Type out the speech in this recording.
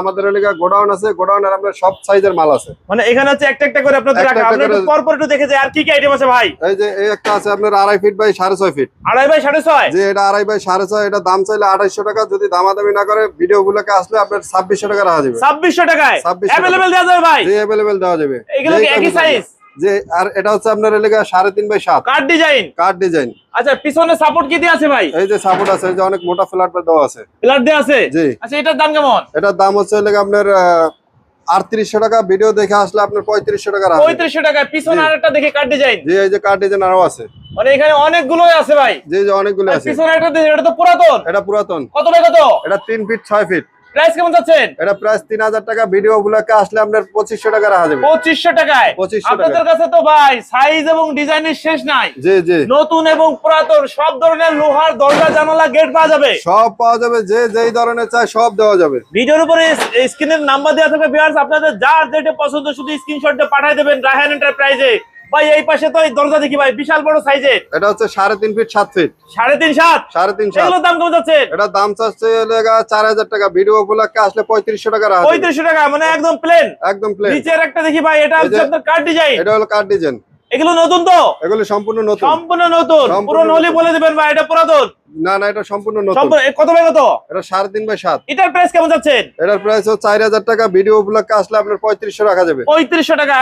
আমাদের এলাকা গোডাউন আছে গোডাউনের আপনার সব সাইজের মাল আছে। মানে এখানে হচ্ছে একটা একটা করে আপনাদের রাখা। আপনি একটু পর পর একটু দেখে যে আর কি কি আইটেম আছে ভাই? এই যে এই একটা আছে আপনার আড়াই ফিট বাই সাড়ে ছয় ফিট আড়াই বাই সাড়ে ছয়? যে এটা আড়াই বাই সাড়ে ছয় এটা দাম চাইলে আড়াইশো টাকা যদি দামাদামি না করে ভিডিও গুলোকে আসলে আপনার ছাব্বিশশো টাকা রাখা যাবে। ছাব্বিশশো টাকায়? 2600 টাকা। অ্যাভেলেবেল দেওয়া যাবে ভাই? যে অ্যাভেলেবেল দেওয়া যাবে। এগুলো কি একই সাইজ যে আর এটা হচ্ছে আপনার এলাকা সাড়ে তিন বাই সাত। কার্ড ডিজাইন কাঠ ডিজাইন আচ্ছা পিছনে সাপোর্ট কি দিয়ে আছে ভাই? এই যে সাপোর্ট আছে এই যে অনেক মোটা ফ্ল্যাট দেওয়া আছে। পিলার দিয়ে আছে? জি। আচ্ছা এটার দাম কেমন? এটার দাম হচ্ছে এলাকা আপনার আটত্রিশশো টাকা। ভিডিও দেখে আসলে আপনার পঁয়ত্রিশশো টাকা। পঁয়ত্রিশশো পিছনে আরেকটা দেখে ডিজাইন যে এই যে কাঠ ডিজাইন আরও আছে। মানে এখানে অনেকগুলোই আছে ভাই। অনেকগুলো আছে। পিছনে একটা এটা তো পুরাতন। এটা পুরাতন। কত কত? এটা তিন ফিট ছয় ফিট প্রাইস কেমন যাচ্ছেন এটা প্রাইস টাকা। ভিডিও গুলোকে আসলে টাকা রাখা টাকায়? 2500 আপনাদের কাছে তো ভাই সাইজ এবং ডিজাইনের শেষ নাই। জি জি। নতুন এবং পুরাতন সব ধরনের লোহার দরজা জানালা গেট পাওয়া যাবে? সব পাওয়া যাবে যে যেই ধরনের চাই সব দেওয়া যাবে। ভিডিওর উপরে স্ক্রিনের নাম্বার দেওয়া থাকবে ভিউয়ার্স আপনাদের যার যেটা পছন্দ শুধু স্ক্রিনশটটা পাঠিয়ে দেবেন রাহান এন্টারপ্রাইজে ভাই এই পাশে তো এই দরজা দেখি ভাই বিশাল বড় সাইজের। এটা হচ্ছে সাড়ে তিন ফিট সাত ফিট। সাড়ে তিন সাত? সাড়ে তিন সাত। দাম কেমন যাচ্ছে? এটা দাম চাচ্ছে চার হাজার টাকা। ভিডিও গুলোকে আসলে পঁয়ত্রিশশো টাকা পঁয়ত্রিশশো টাকা মানে একদম প্লেন একদম প্লেন নিচের একটা দেখি ভাই এটা হচ্ছে আপনার কার্ড ডিজাইন এটা হলো কাঠ ডিজাইন এগুলো নতুন তো? এগুলো সম্পূর্ণ নতুন। সম্পূর্ণ নতুন। সম্পূর্ণ পুরো নলি বলে দিবেন ভাই এটা পুরাতন। না না এটা সম্পূর্ণ নতুন। কত ভাই কত? এটা সাড়ে তিন বাই সাত। এটার প্রাইস কেমন যাচ্ছে? এটার প্রাইস হচ্ছে চার হাজার টাকা। ভিডিও গুলোকে আসলে আপনার পঁয়ত্রিশশো রাখা যাবে। পঁয়ত্রিশশো টাকা।